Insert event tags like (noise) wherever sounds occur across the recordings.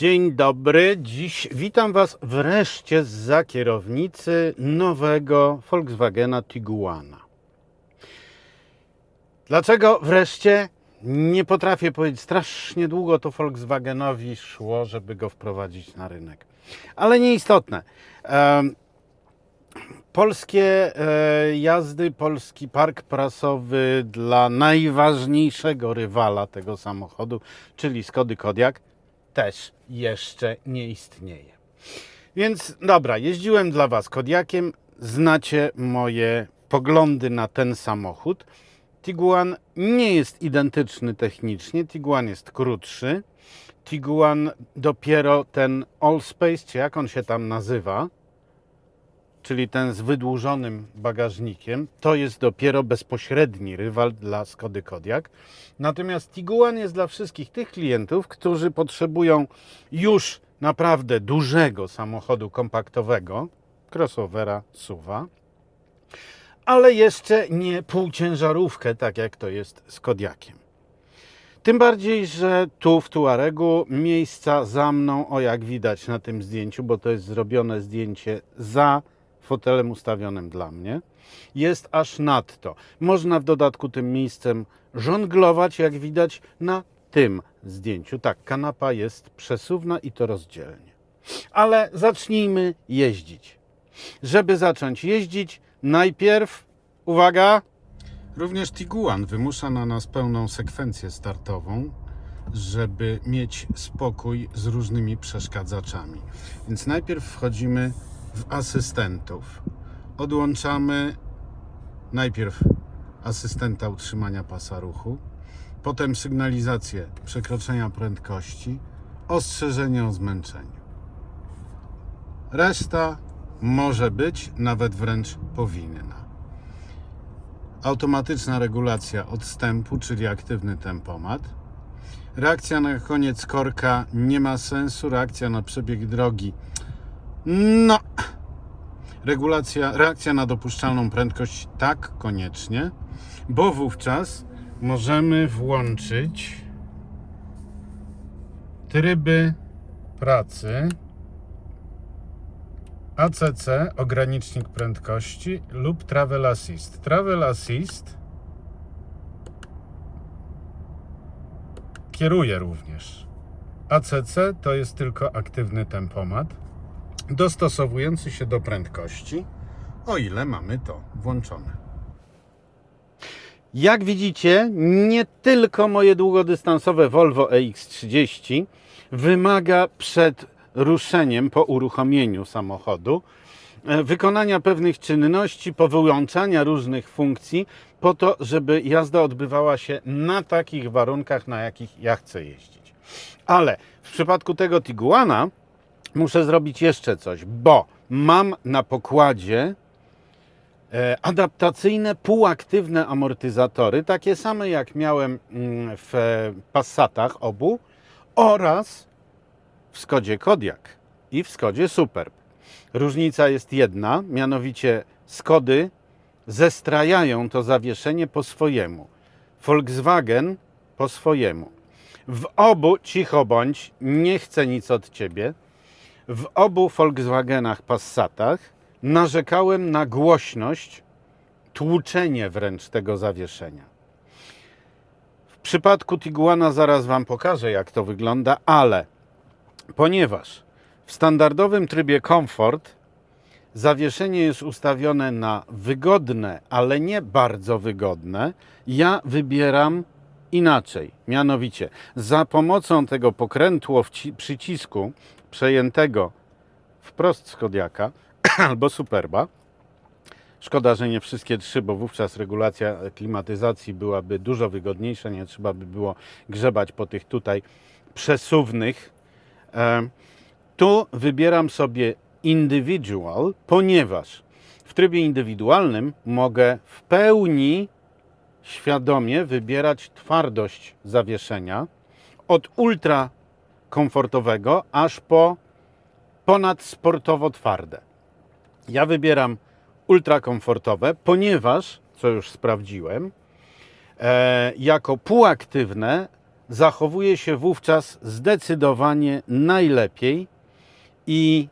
Dzień dobry. Dziś witam Was wreszcie za kierownicy nowego Volkswagena Tiguana. Dlaczego wreszcie? Nie potrafię powiedzieć. Strasznie długo to Volkswagenowi szło, żeby go wprowadzić na rynek. Ale nieistotne. Polskie e, jazdy, polski park prasowy dla najważniejszego rywala tego samochodu, czyli Skody Kodiaq, też jeszcze nie istnieje. Więc dobra, jeździłem dla Was Kodiakiem, znacie moje poglądy na ten samochód. Tiguan nie jest identyczny technicznie, Tiguan jest krótszy. Tiguan dopiero ten Allspace, czy jak on się tam nazywa, czyli ten z wydłużonym bagażnikiem, to jest dopiero bezpośredni rywal dla Skody Kodiaq. Natomiast Tiguan jest dla wszystkich tych klientów, którzy potrzebują już naprawdę dużego samochodu kompaktowego, crossovera, suwa, ale jeszcze nie półciężarówkę, tak jak to jest z Kodiakiem. Tym bardziej, że tu w Tuaregu miejsca za mną, o jak widać na tym zdjęciu, bo to jest zrobione zdjęcie za fotelem ustawionym dla mnie, jest aż nadto. Można w dodatku tym miejscem żonglować, jak widać na tym zdjęciu. Tak, kanapa jest przesuwna i to rozdzielnie. Ale zacznijmy jeździć. Żeby zacząć jeździć, najpierw, uwaga, Również Tiguan wymusza na nas pełną sekwencję startową, żeby mieć spokój z różnymi przeszkadzaczami. Więc najpierw wchodzimy w asystentów. Odłączamy najpierw asystenta utrzymania pasa ruchu, potem sygnalizację przekroczenia prędkości, ostrzeżenie o zmęczeniu. Reszta może być, nawet wręcz powinna automatyczna regulacja odstępu, czyli aktywny tempomat. Reakcja na koniec korka nie ma sensu, reakcja na przebieg drogi. No. Regulacja, reakcja na dopuszczalną prędkość tak, koniecznie, bo wówczas możemy włączyć tryby pracy. ACC, ogranicznik prędkości lub Travel Assist. Travel Assist kieruje również. ACC to jest tylko aktywny tempomat dostosowujący się do prędkości, o ile mamy to włączone. Jak widzicie, nie tylko moje długodystansowe Volvo EX30 wymaga przed ruszeniem po uruchomieniu samochodu e, wykonania pewnych czynności, powyłączania różnych funkcji, po to, żeby jazda odbywała się na takich warunkach, na jakich ja chcę jeździć. Ale w przypadku tego Tiguana muszę zrobić jeszcze coś, bo mam na pokładzie e, adaptacyjne, półaktywne amortyzatory, takie same jak miałem mm, w Passatach obu oraz w Skodzie Kodiak i w Skodzie Superb. Różnica jest jedna, mianowicie Skody zestrajają to zawieszenie po swojemu. Volkswagen po swojemu. W obu, cicho bądź, nie chcę nic od ciebie, w obu Volkswagenach Passatach narzekałem na głośność, tłuczenie wręcz tego zawieszenia. W przypadku Tiguana zaraz Wam pokażę, jak to wygląda, ale ponieważ w standardowym trybie komfort zawieszenie jest ustawione na wygodne, ale nie bardzo wygodne, ja wybieram inaczej. Mianowicie za pomocą tego pokrętło przycisku przejętego wprost z Kodiaka (clears throat) albo Superba, Szkoda, że nie wszystkie trzy, bo wówczas regulacja klimatyzacji byłaby dużo wygodniejsza. Nie trzeba by było grzebać po tych tutaj przesuwnych tu wybieram sobie individual, ponieważ w trybie indywidualnym mogę w pełni świadomie wybierać twardość zawieszenia od ultra komfortowego aż po ponad sportowo twarde. Ja wybieram ultra komfortowe, ponieważ, co już sprawdziłem, e, jako półaktywne zachowuje się wówczas zdecydowanie najlepiej i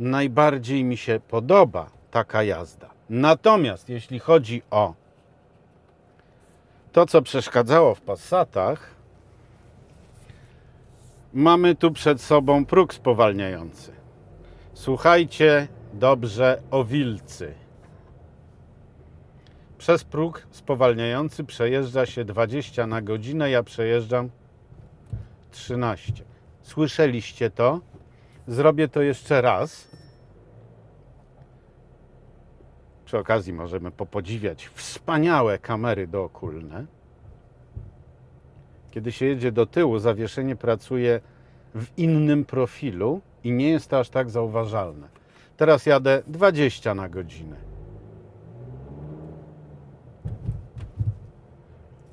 najbardziej mi się podoba taka jazda. Natomiast jeśli chodzi o to, co przeszkadzało w Passatach, mamy tu przed sobą próg spowalniający. Słuchajcie dobrze o wilcy. Przez próg spowalniający przejeżdża się 20 na godzinę, ja przejeżdżam 13. Słyszeliście to? Zrobię to jeszcze raz. Przy okazji możemy popodziwiać wspaniałe kamery dookulne. Kiedy się jedzie do tyłu, zawieszenie pracuje w innym profilu i nie jest to aż tak zauważalne. Teraz jadę 20 na godzinę.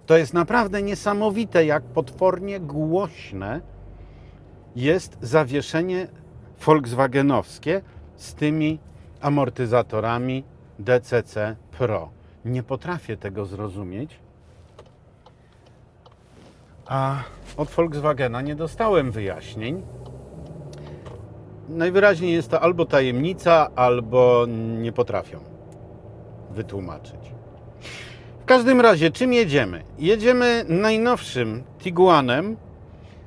To jest naprawdę niesamowite, jak potwornie głośne jest zawieszenie Volkswagenowskie z tymi amortyzatorami DCC Pro. Nie potrafię tego zrozumieć. A od Volkswagena nie dostałem wyjaśnień. Najwyraźniej jest to albo tajemnica, albo nie potrafią wytłumaczyć. W każdym razie, czym jedziemy? Jedziemy najnowszym Tiguanem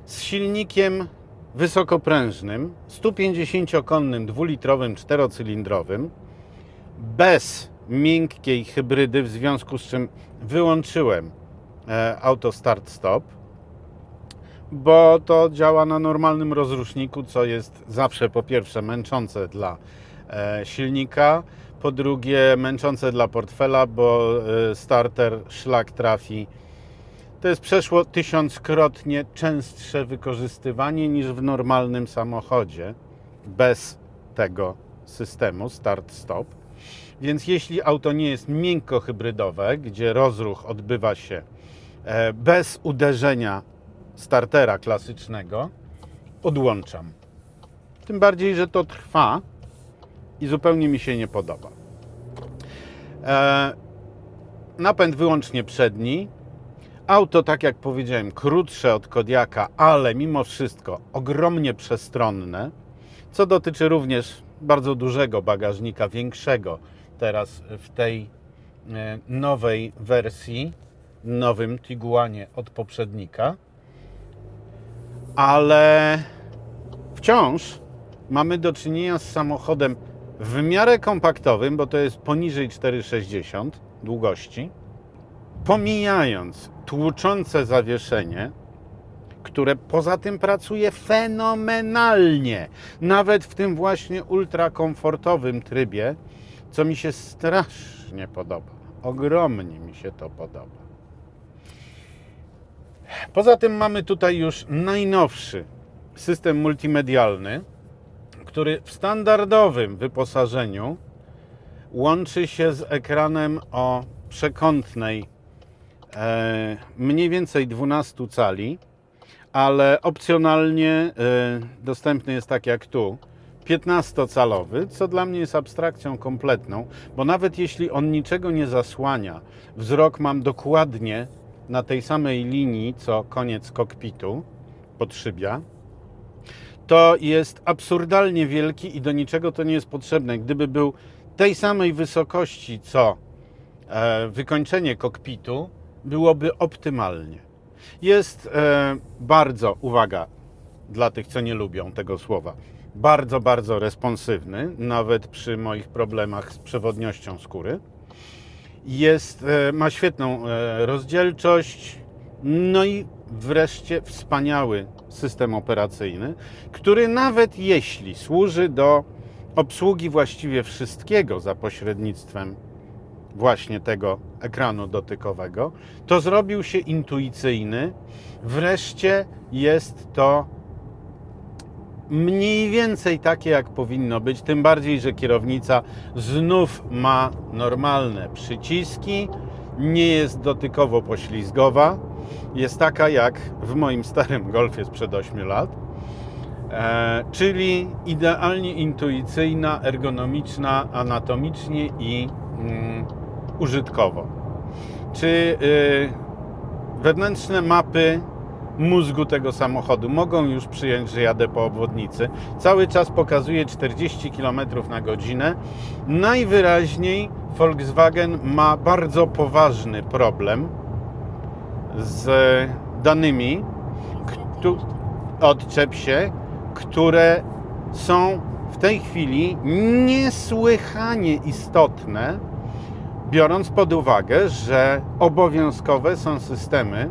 z silnikiem wysokoprężnym, 150-konnym, dwulitrowym, czterocylindrowym, bez miękkiej hybrydy, w związku z czym wyłączyłem e, auto start stop, bo to działa na normalnym rozruszniku, co jest zawsze po pierwsze męczące dla e, silnika, po drugie męczące dla portfela, bo e, starter szlak trafi. To jest przeszło tysiąckrotnie częstsze wykorzystywanie niż w normalnym samochodzie bez tego systemu start-stop. Więc jeśli auto nie jest miękko hybrydowe, gdzie rozruch odbywa się e, bez uderzenia startera klasycznego, odłączam. Tym bardziej, że to trwa i zupełnie mi się nie podoba. E, napęd wyłącznie przedni. Auto, tak jak powiedziałem, krótsze od Kodiaka, ale mimo wszystko ogromnie przestronne, co dotyczy również bardzo dużego bagażnika, większego teraz w tej e, nowej wersji, nowym Tiguanie od poprzednika. Ale wciąż mamy do czynienia z samochodem w miarę kompaktowym, bo to jest poniżej 4,60 długości, pomijając tłuczące zawieszenie, które poza tym pracuje fenomenalnie, nawet w tym właśnie ultrakomfortowym trybie, co mi się strasznie podoba. Ogromnie mi się to podoba. Poza tym mamy tutaj już najnowszy system multimedialny, który w standardowym wyposażeniu łączy się z ekranem o przekątnej e, mniej więcej 12 cali, ale opcjonalnie e, dostępny jest tak jak tu 15-calowy, co dla mnie jest abstrakcją kompletną, bo nawet jeśli on niczego nie zasłania, wzrok mam dokładnie na tej samej linii co koniec kokpitu podszybia, to jest absurdalnie wielki i do niczego to nie jest potrzebne. Gdyby był tej samej wysokości co e, wykończenie kokpitu, byłoby optymalnie. Jest e, bardzo, uwaga, dla tych, co nie lubią tego słowa, bardzo, bardzo responsywny, nawet przy moich problemach z przewodnością skóry. Jest, e, ma świetną e, rozdzielczość, no i wreszcie wspaniały system operacyjny, który nawet jeśli służy do obsługi właściwie wszystkiego za pośrednictwem właśnie tego ekranu dotykowego, to zrobił się intuicyjny. Wreszcie jest to mniej więcej takie, jak powinno być. Tym bardziej, że kierownica znów ma normalne przyciski, nie jest dotykowo poślizgowa. Jest taka jak w moim starym golfie sprzed 8 lat. E, czyli idealnie intuicyjna, ergonomiczna, anatomicznie i mm, użytkowo. Czy y, wewnętrzne mapy mózgu tego samochodu. Mogą już przyjąć, że jadę po obwodnicy. Cały czas pokazuje 40 km na godzinę. Najwyraźniej Volkswagen ma bardzo poważny problem z danymi, któ- odczep się, które są w tej chwili niesłychanie istotne, biorąc pod uwagę, że obowiązkowe są systemy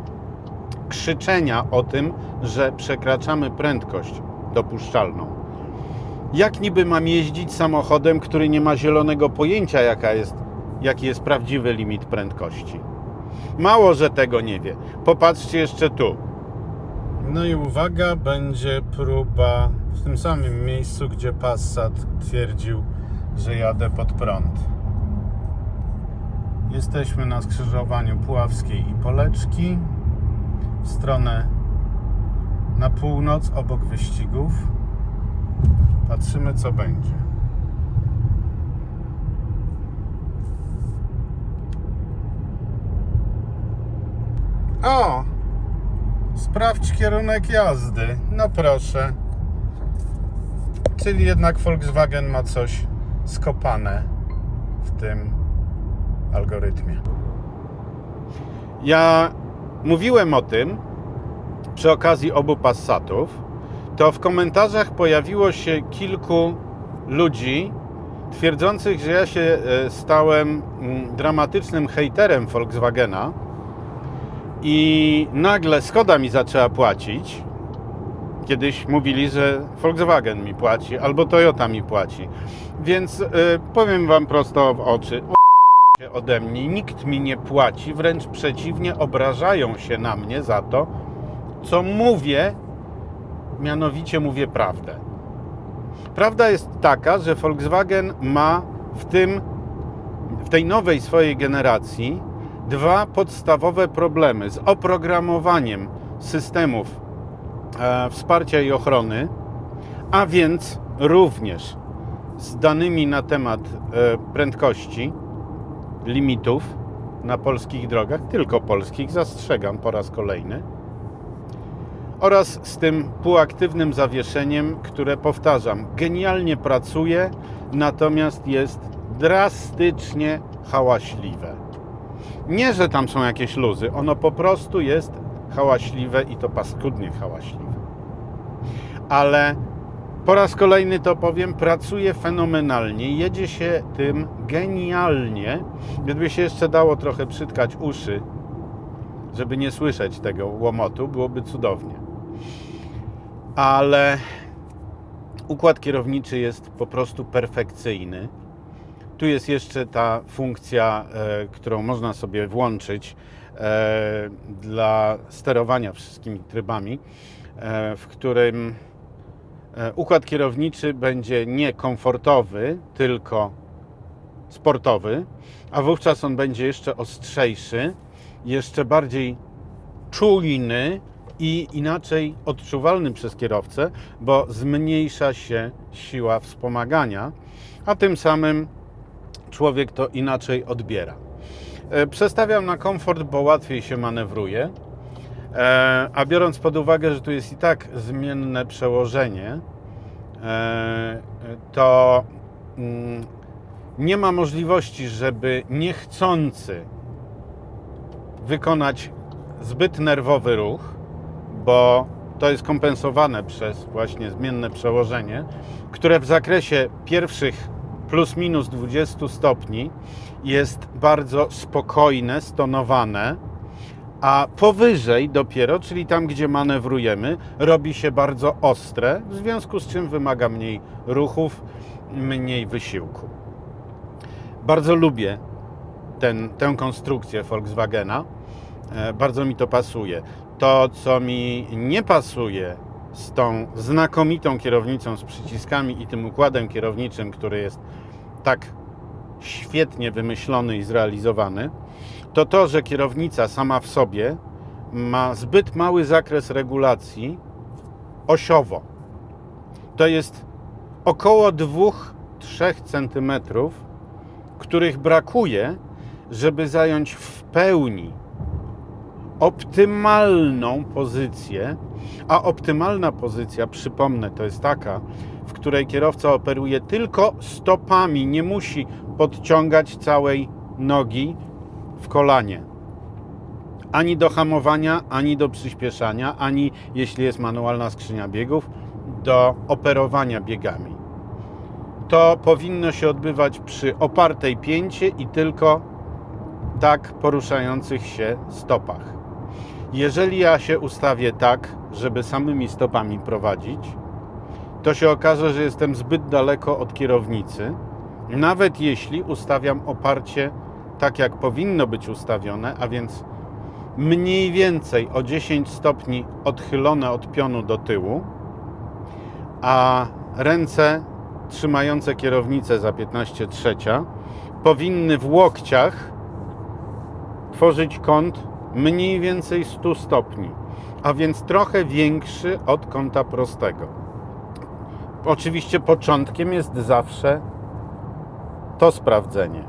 krzyczenia o tym, że przekraczamy prędkość dopuszczalną. Jak niby mam jeździć samochodem, który nie ma zielonego pojęcia, jaka jest, jaki jest prawdziwy limit prędkości? Mało, że tego nie wie. Popatrzcie jeszcze tu. No i uwaga, będzie próba w tym samym miejscu, gdzie Passat twierdził, że jadę pod prąd. Jesteśmy na skrzyżowaniu Puławskiej i Poleczki w stronę na północ obok wyścigów. Patrzymy co będzie. O! Sprawdź kierunek jazdy. No proszę. Czyli jednak Volkswagen ma coś skopane w tym algorytmie. Ja mówiłem o tym przy okazji obu Passatów. To w komentarzach pojawiło się kilku ludzi twierdzących, że ja się e, stałem mm, dramatycznym hejterem Volkswagena i nagle Skoda mi zaczęła płacić. Kiedyś mówili, że Volkswagen mi płaci albo Toyota mi płaci. Więc y, powiem Wam prosto w oczy. Ode mnie nikt mi nie płaci, wręcz przeciwnie, obrażają się na mnie za to, co mówię, mianowicie mówię prawdę. Prawda jest taka, że Volkswagen ma w tym, w tej nowej swojej generacji dwa podstawowe problemy z oprogramowaniem systemów e, wsparcia i ochrony, a więc również z danymi na temat e, prędkości, limitów na polskich drogach, tylko polskich, zastrzegam po raz kolejny, oraz z tym półaktywnym zawieszeniem, które powtarzam, genialnie pracuje, natomiast jest drastycznie hałaśliwe. Nie, że tam są jakieś luzy, ono po prostu jest hałaśliwe i to paskudnie hałaśliwe. Ale po raz kolejny to powiem, pracuje fenomenalnie, jedzie się tym genialnie. Gdyby się jeszcze dało trochę przytkać uszy, żeby nie słyszeć tego łomotu, byłoby cudownie. Ale układ kierowniczy jest po prostu perfekcyjny. Tu jest jeszcze ta funkcja, e, którą można sobie włączyć e, dla sterowania wszystkimi trybami, e, w którym układ kierowniczy będzie nie komfortowy, tylko sportowy, a wówczas on będzie jeszcze ostrzejszy, jeszcze bardziej czujny i inaczej odczuwalny przez kierowcę, bo zmniejsza się siła wspomagania, a tym samym człowiek to inaczej odbiera. E, Przestawiam na komfort, bo łatwiej się manewruje. E, A biorąc pod uwagę, że tu jest i tak zmienne przełożenie, e, to mm, nie ma możliwości, żeby niechcący wykonać zbyt nerwowy ruch, bo to jest kompensowane przez właśnie zmienne przełożenie, które w zakresie pierwszych plus minus 20 stopni jest bardzo spokojne, stonowane, a powyżej dopiero, czyli tam, gdzie manewrujemy, robi się bardzo ostre, w związku z czym wymaga mniej ruchów, mniej wysiłku. Bardzo lubię ten, tę konstrukcję Volkswagena. E, Bardzo mi to pasuje. To, co mi nie pasuje z tą znakomitą kierownicą z przyciskami i tym układem kierowniczym, który jest tak świetnie wymyślony i zrealizowany, to to, że kierownica sama w sobie ma zbyt mały zakres regulacji osiowo. To jest około 2-3 cm, których brakuje, żeby zająć w pełni optymalną pozycję, a optymalna pozycja, przypomnę, to jest taka, w której kierowca operuje tylko stopami, nie musi podciągać całej nogi w kolanie. Ani do hamowania, ani do przyspieszania, ani jeśli jest manualna skrzynia biegów, do operowania biegami. To powinno się odbywać przy opartej pięcie i tylko tak poruszających się stopach. Jeżeli ja się ustawię tak, żeby samymi stopami prowadzić, to się okaże, że jestem zbyt daleko od kierownicy, nawet jeśli ustawiam oparcie tak, jak powinno być ustawione, a więc mniej więcej o 10 stopni odchylone od pionu do tyłu, a ręce trzymające kierownicę za 15 trzecia powinny w łokciach tworzyć kąt mniej więcej 100 stopni, a więc trochę większy od kąta prostego. Oczywiście początkiem jest zawsze to sprawdzenie,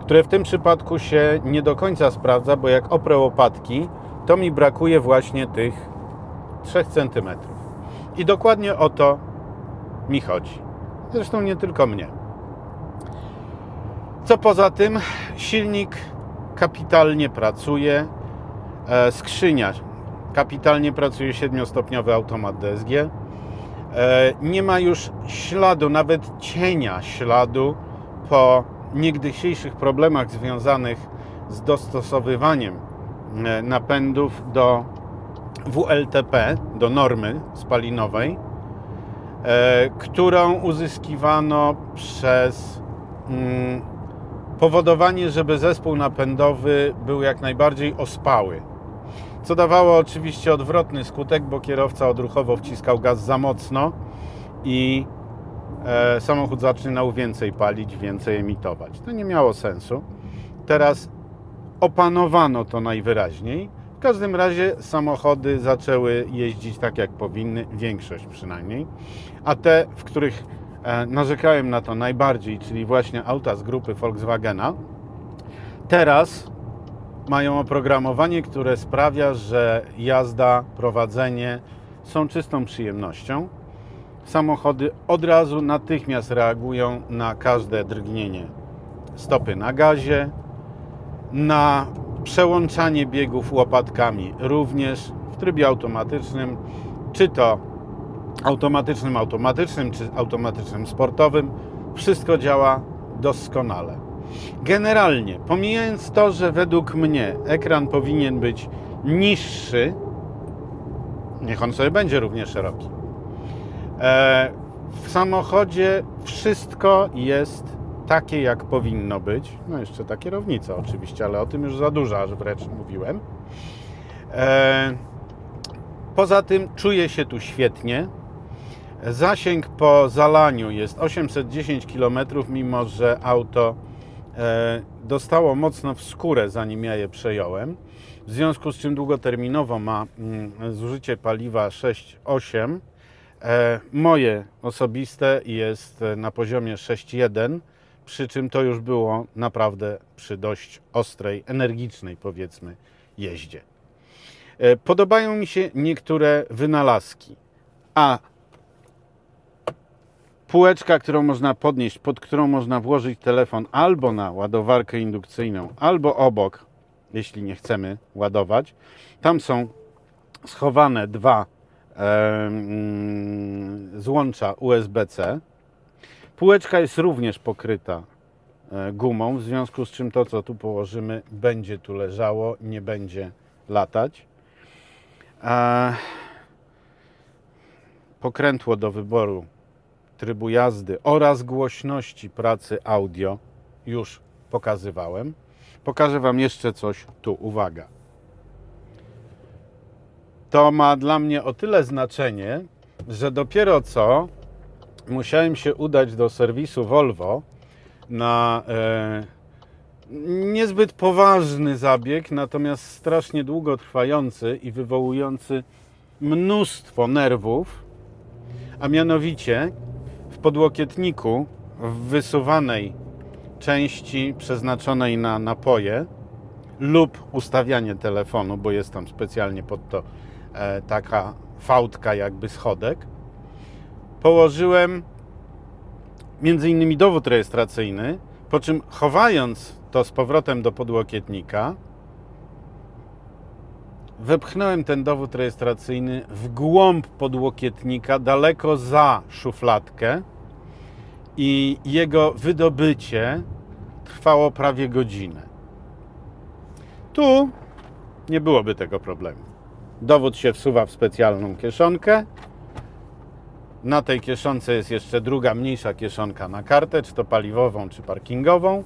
które w tym przypadku się nie do końca sprawdza, bo jak oprę łopatki, to mi brakuje właśnie tych 3 cm. I dokładnie o to mi chodzi. Zresztą nie tylko mnie. Co poza tym, silnik kapitalnie pracuje, e, skrzynia kapitalnie pracuje, 7-stopniowy automat DSG. E, nie ma już śladu, nawet cienia śladu po niegdysiejszych problemach związanych z dostosowywaniem e, napędów do WLTP, do normy spalinowej, którą uzyskiwano przez mm, powodowanie, żeby zespół napędowy był jak najbardziej ospały. Co dawało oczywiście odwrotny skutek, bo kierowca odruchowo wciskał gaz za mocno i e, samochód zaczynał więcej palić, więcej emitować. To nie miało sensu. Teraz opanowano to najwyraźniej. W każdym razie samochody zaczęły jeździć tak, jak powinny, większość przynajmniej. A te, w których e, narzekałem na to najbardziej, czyli właśnie auta z grupy Volkswagena, teraz mają oprogramowanie, które sprawia, że jazda, prowadzenie są czystą przyjemnością. Samochody od razu natychmiast reagują na każde drgnienie stopy na gazie, na przełączanie biegów łopatkami również w trybie automatycznym, czy to automatycznym, automatycznym, czy automatycznym sportowym. Wszystko działa doskonale. Generalnie, pomijając to, że według mnie ekran powinien być niższy, niech on sobie będzie równie szeroki. E, w samochodzie wszystko jest takie, jak powinno być. No jeszcze ta kierownica oczywiście, ale o tym już za dużo, aż wręcz mówiłem. E, poza tym czuję się tu świetnie. Zasięg po zalaniu jest 810 km, mimo że auto dostało mocno w skórę, zanim ja je przejąłem. W związku z czym długoterminowo ma mm, zużycie paliwa 6,8. E, moje osobiste jest na poziomie 6,1 przy czym to już było naprawdę przy dość ostrej, energicznej powiedzmy jeździe. E, Podobają mi się niektóre wynalazki, a półeczka, którą można podnieść, pod którą można włożyć telefon albo na ładowarkę indukcyjną, albo obok, jeśli nie chcemy ładować. Tam są schowane dwa e, złącza USB-C. Półeczka jest również pokryta e, gumą, w związku z czym to, co tu położymy, będzie tu leżało, nie będzie latać. E, Pokrętło do wyboru trybu jazdy oraz głośności pracy audio już pokazywałem. Pokażę Wam jeszcze coś tu. Uwaga. To ma dla mnie o tyle znaczenie, że dopiero co musiałem się udać do serwisu Volvo na e, niezbyt poważny zabieg, natomiast strasznie długotrwający i wywołujący mnóstwo nerwów, a mianowicie w podłokietniku w wysuwanej części przeznaczonej na napoje lub ustawianie telefonu, bo jest tam specjalnie pod to e, taka fałdka jakby schodek. Położyłem między innymi dowód rejestracyjny, po czym chowając to z powrotem do podłokietnika, wepchnąłem ten dowód rejestracyjny w głąb podłokietnika, daleko za szufladkę i jego wydobycie trwało prawie godzinę. Tu nie byłoby tego problemu. Dowód się wsuwa w specjalną kieszonkę. Na tej kieszonce jest jeszcze druga, mniejsza kieszonka na kartę, czy to paliwową, czy parkingową.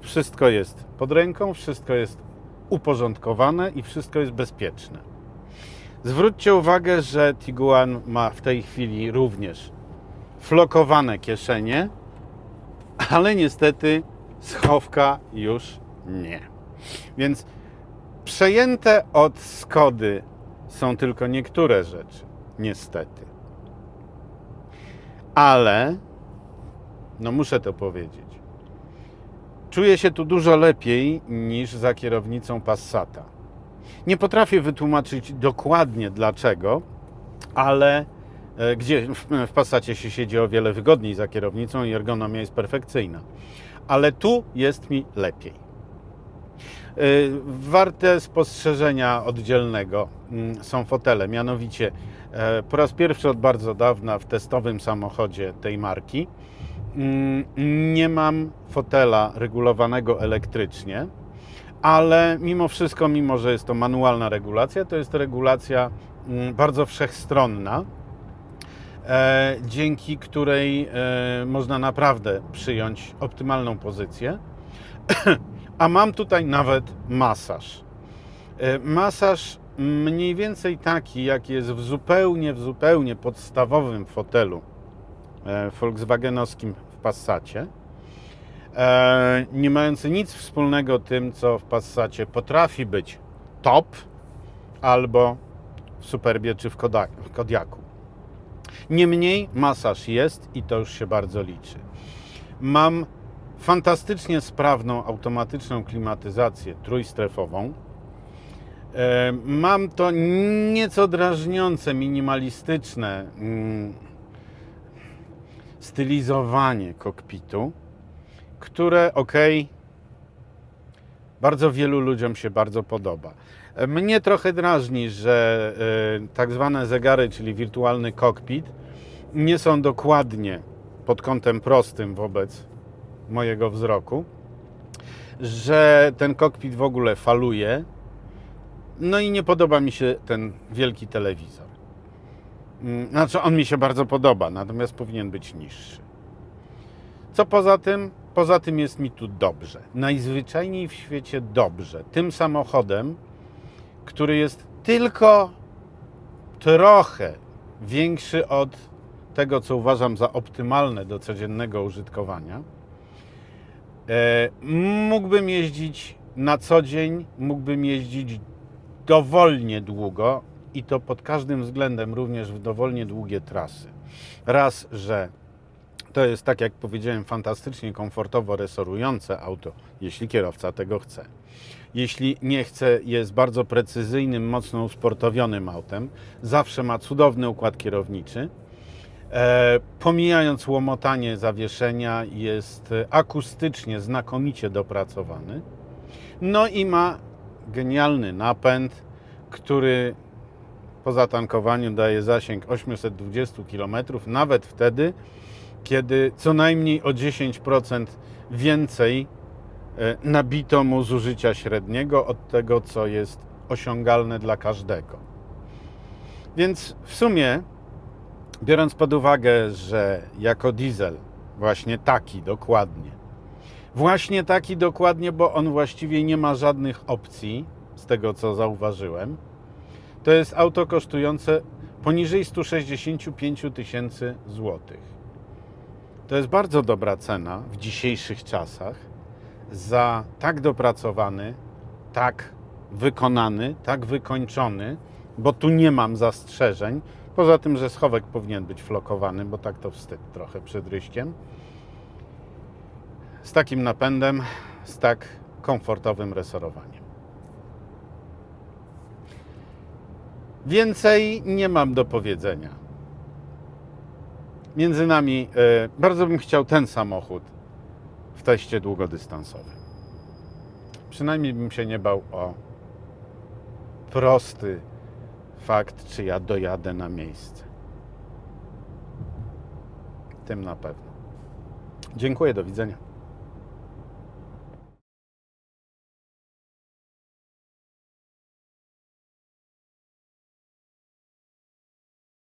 Wszystko jest pod ręką, wszystko jest uporządkowane i wszystko jest bezpieczne. Zwróćcie uwagę, że Tiguan ma w tej chwili również flokowane kieszenie, ale niestety schowka już nie. Więc przejęte od Skody są tylko niektóre rzeczy, niestety. Ale, no muszę to powiedzieć, czuję się tu dużo lepiej niż za kierownicą Passata. Nie potrafię wytłumaczyć dokładnie dlaczego, ale e, gdzie w, Passacie się siedzi o wiele wygodniej za kierownicą i ergonomia jest perfekcyjna. Ale tu jest mi lepiej. E, Warte spostrzeżenia oddzielnego mm, są fotele, mianowicie e, po raz pierwszy od bardzo dawna w testowym samochodzie tej marki nie mam fotela regulowanego elektrycznie, ale mimo wszystko, mimo że jest to manualna regulacja, to jest regulacja mm, bardzo wszechstronna, e, dzięki której e, można naprawdę przyjąć optymalną pozycję. (clears throat) A mam tutaj nawet masaż. E, Masaż mniej więcej taki, jak jest w zupełnie, w zupełnie podstawowym fotelu Volkswagenowskim Passacie. E, Nie mający nic wspólnego tym, co w Passacie potrafi być top albo w Superbie czy w Kodiaku. Niemniej masaż jest i to już się bardzo liczy. Mam fantastycznie sprawną automatyczną klimatyzację trójstrefową. E, Mam to nieco drażniące, minimalistyczne mm, stylizowanie kokpitu, które ok, bardzo wielu ludziom się bardzo podoba. E, Mnie trochę drażni, że e, tak zwane zegary, czyli wirtualny kokpit, nie są dokładnie pod kątem prostym wobec mojego wzroku, że ten kokpit w ogóle faluje. No i nie podoba mi się ten wielki telewizor. Mm, Znaczy, on mi się bardzo podoba, natomiast powinien być niższy. Co poza tym? Poza tym jest mi tu dobrze. Najzwyczajniej w świecie dobrze. Tym samochodem, który jest tylko trochę większy od tego, co uważam za optymalne do codziennego użytkowania. E, mógłbym jeździć na co dzień, mógłbym jeździć dowolnie długo i to pod każdym względem, również w dowolnie długie trasy. Raz, że to jest, tak jak powiedziałem, fantastycznie komfortowo resorujące auto, jeśli kierowca tego chce. Jeśli nie chce, jest bardzo precyzyjnym, mocno usportowionym autem. Zawsze ma cudowny układ kierowniczy. E, pomijając łomotanie zawieszenia, jest akustycznie znakomicie dopracowany. No i ma genialny napęd, który po zatankowaniu daje zasięg 820 km, nawet wtedy, kiedy co najmniej o 10% więcej e, nabito mu zużycia średniego od tego, co jest osiągalne dla każdego. Więc w sumie, biorąc pod uwagę, że jako diesel, właśnie taki dokładnie, właśnie taki dokładnie, bo on właściwie nie ma żadnych opcji, z tego co zauważyłem, to jest auto kosztujące poniżej 165 tysięcy złotych. To jest bardzo dobra cena w dzisiejszych czasach za tak dopracowany, tak wykonany, tak wykończony, bo tu nie mam zastrzeżeń. Poza tym, że schowek powinien być flokowany, bo tak to wstyd trochę przed ryśkiem. Z takim napędem, z tak komfortowym resorowaniem. Więcej nie mam do powiedzenia. Między nami e, bardzo bym chciał ten samochód w teście długodystansowym. Przynajmniej bym się nie bał o prosty fakt, czy ja dojadę na miejsce. Tym na pewno. Dziękuję, do widzenia.